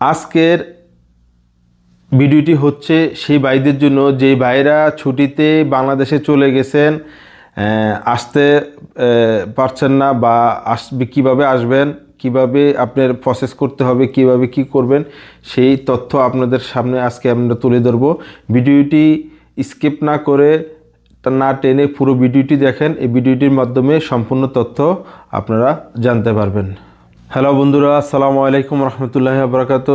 আজকের ভিডিওটি হচ্ছে সেই ভাইদের জন্য যে ভাইরা ছুটিতে বাংলাদেশে চলে গেছেন আসতে পারছেন না বা আসবে, কীভাবে আসবেন, কীভাবে আপনার প্রসেস করতে হবে, কীভাবে কি করবেন, সেই তথ্য আপনাদের সামনে আজকে আমরা তুলে ধরবো। ভিডিওটি স্কিপ না করে না টেনে পুরো ভিডিওটি দেখেন। এই ভিডিওটির মাধ্যমে সম্পূর্ণ তথ্য আপনারা জানতে পারবেন। হ্যালো বন্ধুরা, আসসালামু আলাইকুম রহমতুল্লাহ বরকাত।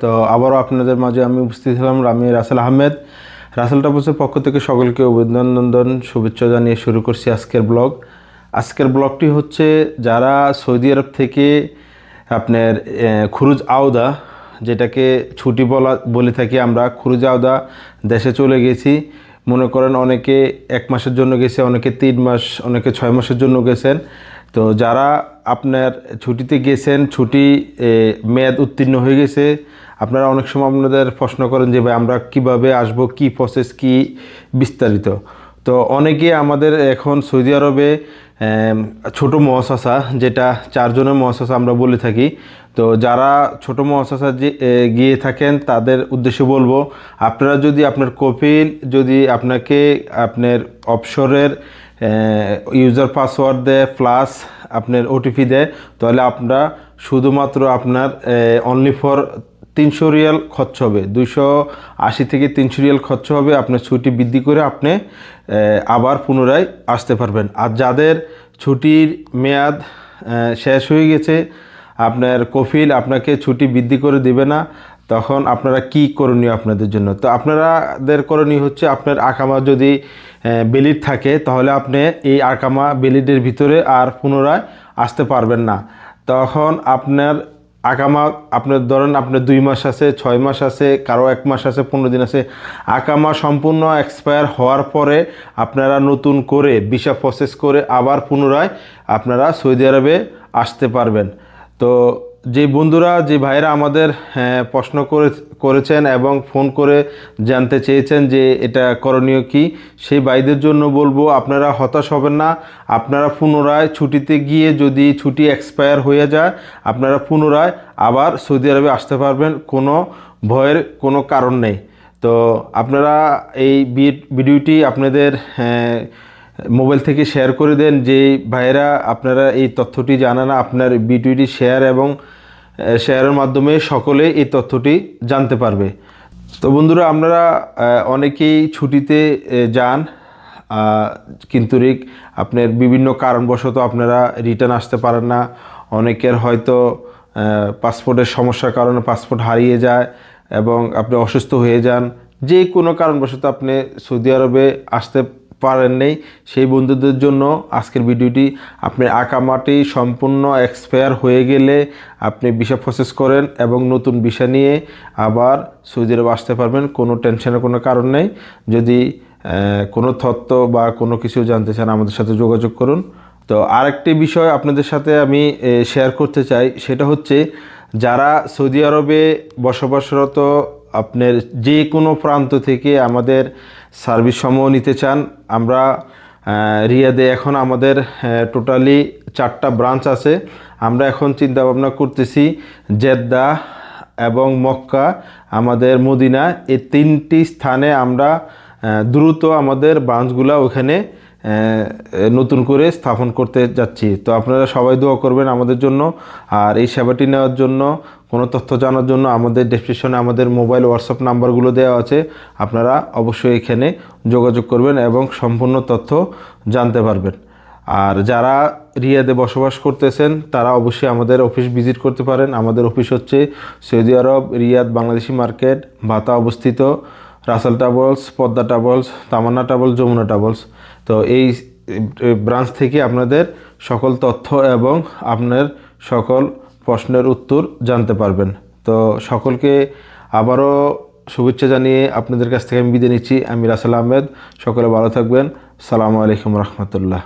তো আবারও আপনাদের মাঝে আমি উপস্থিত হলাম রামি রাসেল আহমেদ। রাসেল টাপুসের পক্ষ থেকে সকলকে অভিনন্দন শুভেচ্ছা জানিয়ে শুরু করছি আজকের ব্লগ। আজকের ব্লগটি হচ্ছে যারা সৌদি আরব থেকে আপনার খুরুজ আওদা, যেটাকে ছুটি বলা, বলে থাকি আমরা, খুরুজ আওদা দেশে চলে গেছি। মনে করেন অনেকে এক মাসের জন্য গেছে, অনেকে তিন মাস, অনেকে ছয় মাসের জন্য গেছেন। তো যারা আপনার ছুটিতে গেছেন, ছুটি মেয়াদ উত্তীর্ণ হয়ে গেছে, আপনারা অনেক সময় আপনাদের প্রশ্ন করেন যে, ভাই, আমরা কীভাবে আসব? কি প্রসেস কি বিস্তারিত? তো অনেকে আমাদের এখন সৌদি আরবে ছোট মহাশাসা যেটা চারজনের মহাশাসা আমরা বলে থাকি। তো যারা ছোট মহাশাসা গিয়ে থাকেন, তাদের উদ্দেশ্যে বলব, আপনারা যদি আপনার কপিল, যদি আপনাকে আপনার অপসরের ইউজার পাসওয়ার্ড দেয় প্লাস আপনার ওটিপি দেয়, তাহলে আপনারা শুধুমাত্র আপনার অনলি ফর তিনশো রিয়াল খরচ হবে। দুইশো আশি থেকে তিনশো রিয়াল খরচ হবে। আপনার ছুটি বৃদ্ধি করে আপনি আবার পুনরায় আসতে পারবেন। আর যাদের ছুটির মেয়াদ শেষ হয়ে গেছে, আপনার কফিল আপনাকে ছুটি বৃদ্ধি করে দেবে না, তখন আপনারা কি করণীয় আপনাদের জন্য? তো আপনারাদের করণীয় হচ্ছে আপনার আকামা যদি বেলিড থাকে, তাহলে আপনি এই আকামা বেলিডের ভিতরে আর পুনরায় আসতে পারবেন না। তখন আপনার আকামা আপনার ধরেন আপনার দুই মাস আছে, ছয় মাস আছে, কারও এক মাস আছে, পনেরো দিন আছে। আকামা সম্পূর্ণ এক্সপায়ার হওয়ার পরে আপনারা নতুন করে ভিসা প্রসেস করে আবার পুনরায় আপনারা সৌদি আরবে আসতে পারবেন। তো যে বন্ধুরা, যে ভাইরা আমাদের প্রশ্ন করে, করেছেন এবং ফোন করে জানতে চেয়েছেন যে এটা করণীয় কি, সেই ভাইদের জন্য বলব, আপনারা হতাশ হবেন না। আপনারা পুনরায় ছুটিতে গিয়ে যদি ছুটি এক্সপায়ার হয়ে যায়, আপনারা পুনরায় আবার সৌদি আরবে আসতে পারবেন। কোনো ভয়ের কোনো কারণ নেই। তো আপনারা এই ভিডিওটি আপনাদের মোবাইল থেকে শেয়ার করে দেন যে, ভাইয়েরা, আপনারা এই তথ্যটি জানা না আপনার ভিডিওটি শেয়ার এবং শেয়ারের মাধ্যমে সকলে এই তথ্যটি জানতে পারবে। তো বন্ধুরা, আপনারা অনেকেই ছুটিতে যান কিন্তু রিক আপনার বিভিন্ন কারণবশত আপনারা রিটার্ন আসতে পারেন না। অনেকের হয়তো পাসপোর্টের সমস্যার কারণে পাসপোর্ট হারিয়ে যায় এবং আপনি অসুস্থ হয়ে যান। যে কোনো কারণবশত আপনি সৌদি আরবে আসতে পারেন নেই সেই বন্ধুদের জন্য আজকের ভিডিওটি আপনি আঁকামাটি সম্পূর্ণ এক্সপায়ার হয়ে গেলে আপনি ভিসা প্রসেস করেন এবং নতুন ভিসা নিয়ে আবার সৌদি আসতে পারবেন, কোনো টেনশনের কোনো কারণ নেই। যদি কোনো তথ্য বা কোনো কিছু জানতে চান আমাদের সাথে যোগাযোগ করুন। তো আরেকটি বিষয় আপনাদের সাথে আমি শেয়ার করতে চাই, সেটা হচ্ছে যারা সৌদি আরবে বসবাসরত আপনার যে কোনো প্রান্ত থেকে আমাদের সার্ভিস সমূহ নিতে চান, আমরা রিয়াদে এখন আমাদের টোটালি চারটা ব্রাঞ্চ আছে। আমরা এখন চিন্তা ভাবনা করতেছি, জেদ্দা এবং মক্কা, আমাদের মদিনা, এই তিনটি স্থানে আমরা দ্রুত আমাদের ব্রাঞ্চগুলো ওখানে নতুন করে স্থাপন করতে যাচ্ছি। তো আপনারা সবাই দোয়া করবেন আমাদের জন্য। আর এই সেবাটি নেওয়ার জন্য, কোনো তথ্য জানার জন্য আমাদের ডেসক্রিপশনে আমাদের মোবাইল হোয়াটসঅ্যাপ নাম্বারগুলো দেওয়া আছে। আপনারা অবশ্যই এখানে যোগাযোগ করবেন এবং সম্পূর্ণ তথ্য জানতে পারবেন। আর যারা রিয়াদে বসবাস করতেছেন, তারা অবশ্যই আমাদের অফিস ভিজিট করতে পারেন। আমাদের অফিস হচ্ছে Saudi Arab, Riyadh, Bangladeshi market, Batha অবস্থিত, Rasel টাবলস Padma travels Tamanna travels Jamuna travels তো এই ব্রাঞ্চ থেকে আপনাদের সকল তথ্য এবং আপনার সকল প্রশ্নের উত্তর জানতে পারবেন। তো সকলকে আবারও শুভেচ্ছা জানিয়ে আপনাদের কাছ থেকে আমি বিদায় নিচ্ছি। আমি রাসেল আহমেদ। সকলে ভালো থাকবেন। সালামু আলাইকুম রহমতুল্লাহ।